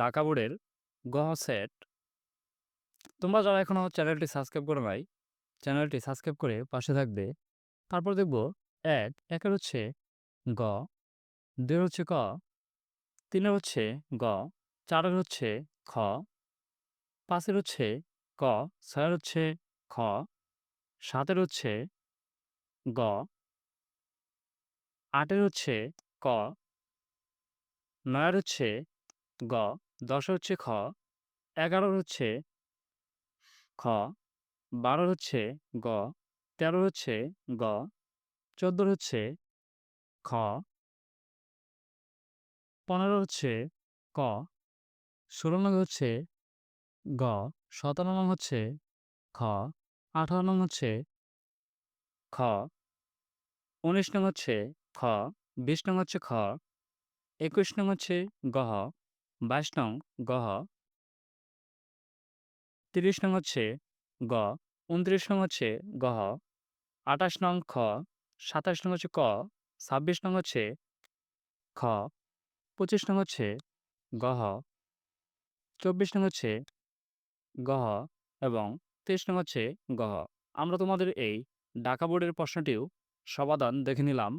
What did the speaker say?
ঢাকা বোর্ডের গ সেট। তোমরা যারা এখনও চ্যানেলটি সাবস্ক্রাইব করো নাই, চ্যানেলটি সাবস্ক্রাইব করে পাশে থাকবে। তারপর দেখব এক, একের হচ্ছে গ দুই হচ্ছে ক, তিনের হচ্ছে গ, চারের হচ্ছে খ, পাঁচের হচ্ছে ক, ছয়ের হচ্ছে খ, সাতের হচ্ছে গ, আটের হচ্ছে ক, নয়ের হচ্ছে গ দশের হচ্ছে খ, এগারোর হচ্ছে খ বারো হচ্ছে গ তেরো হচ্ছে গ, চোদ্দোর হচ্ছে খ পনেরো হচ্ছে ক, ষোলো নং হচ্ছে গ, সতেরো নং হচ্ছে খ, আঠারো নং হচ্ছে খ, উনিশ নং হচ্ছে খ, বিশ নং হচ্ছে খ, একুশ নং হচ্ছে গহ বাইশ নং গহ তিরিশ নং হচ্ছে গ, উনত্রিশ নং হচ্ছে গহ আঠাশ নং খ, সাতাশ নং হচ্ছে ক, ছাব্বিশ নং হচ্ছে খ, পঁচিশ নং হচ্ছে গহ চব্বিশ নং হচ্ছে গহ এবং তেইশ নং হচ্ছে গহ আমরা তোমাদের এই ঢাকা বোর্ডের প্রশ্নটিও সমাধান দেখে নিলাম।